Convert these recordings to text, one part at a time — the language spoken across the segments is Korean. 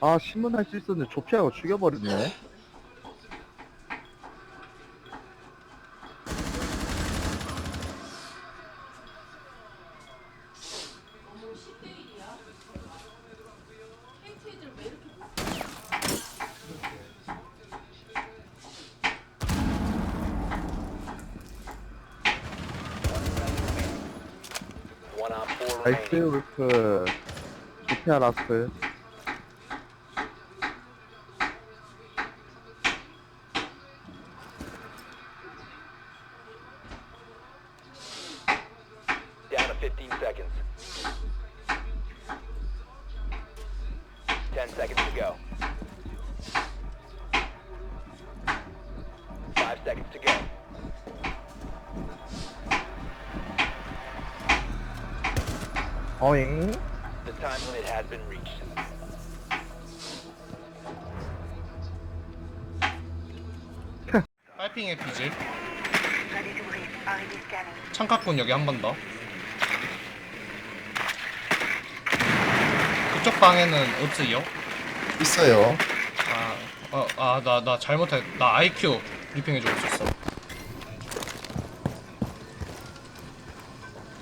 아 신문 할 수 있었는데 조피하고 죽여버렸네. One on four 나이스 remaining. 울프. 조피아 라스 15 seconds. 10 seconds to go. 5 seconds to go. 어잉 The time limit has been reached. 파이핑의 비질 창가꾼 여기 한 번 더 그쪽 방에는 없어요? 있어요. 아, 어, 아, 나, 나 잘못했, 나 IQ 리핑해주고 있었어.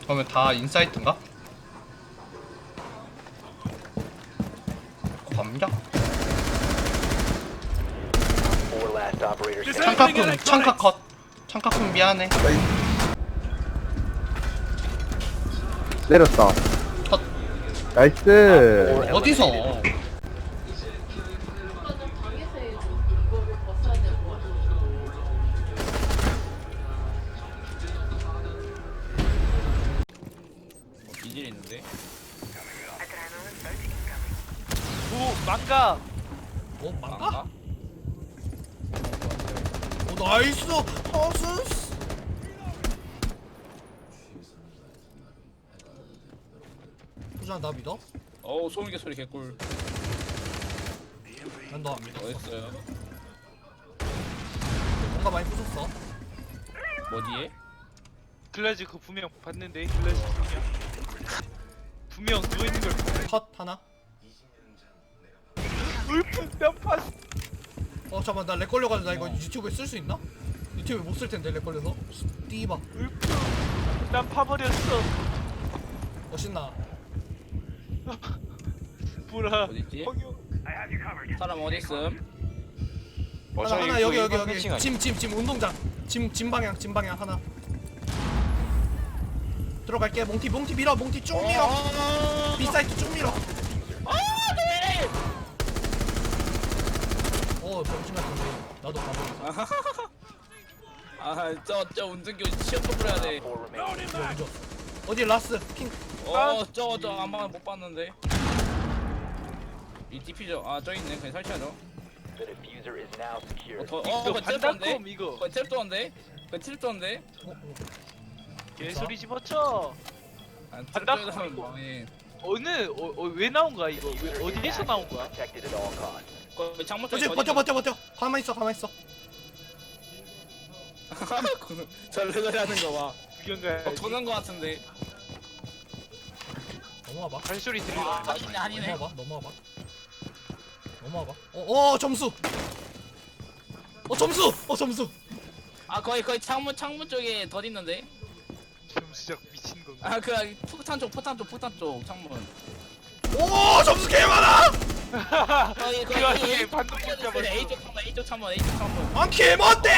그러면 다 인사이트인가? 감자? Four last operators standing. 창가꾼, 창가 컷. 창가꾼 미안해. 내렸다 컷. 나이스 어디서? 있는데? 오 망가 어, 망가? 오, 나이스! 허스 스! 후자 나 믿어? 어우 소음기 소리 개꿀 난 너 안 믿어. 어딨어요? 뭔가 많이 부쉈어. 어디에? 글라즈 그 분명 봤는데 글라즈 분명 분명 누워있는 걸 컷 하나. 울프 면파 어 잠깐 나렉 걸려가지고 나 이거 유튜브에 쓸 수 있나? 유튜브에 못 쓸 텐데 렉 걸려서. 띠바. 울프 난 파버렸어 멋있나? 보라 어딨지? 사람 어딨음? 하나 하나 여기 여기 여기. 짐 짐 짐 운동장. 짐 짐 방향 짐 방향 하나. 들어갈게 몽티 몽티 밀어 몽티 쭉 밀어. 비사이트 쭉 밀어. 어 병신 같은데 나도 가보자. 아저 저 운전기 시험 뽑으야 돼. Four remaining. 먼저. 어디 라스 킹. 어저 저 안방을 못 봤는데. 이 DP죠. 아저 있네. 그냥 설치하죠. The diffuser is now secure. 어, 더, 이거 어, 그거? 반달콤 이거 그거? 그거 어. 개소리 집어쳐 아, 반달콤 이거. 어느 어, 어, 왜 나온 거야 이거 왜, 어디에서 나온 거야 Protected at all costs. 그 창문 쪽에 버텨 버텨 버텨 버텨. 가만 있어 가만 있어. 절레절레 하는 거 봐. 어, 도는 거 같은데. 넘어와봐. 발소리 들리고 아니네 아니네. 넘어와봐 넘어와봐. 넘어와봐. 어, 어 점수. 어 점수. 어 점수. 아 거의 거의 창문 창문 쪽에 덧 있는데. 점수작 미친 건가 아그 폭탄 쪽 폭탄 쪽 폭탄 쪽 창문. 오 점수 개 많아. 거의 와중에 반동 못 잡았어 A 쪽 창문 A 쪽 창문 A 쪽 창문. 아 개멋대.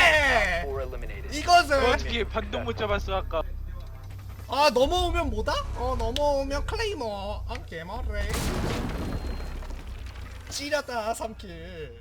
Four eliminated. 이것은 어떻게 반동 못 잡았어 아까 아 넘어오면 뭐다? 어 넘어오면 클레이머. 아 개멋래. 찌렸다 3킬.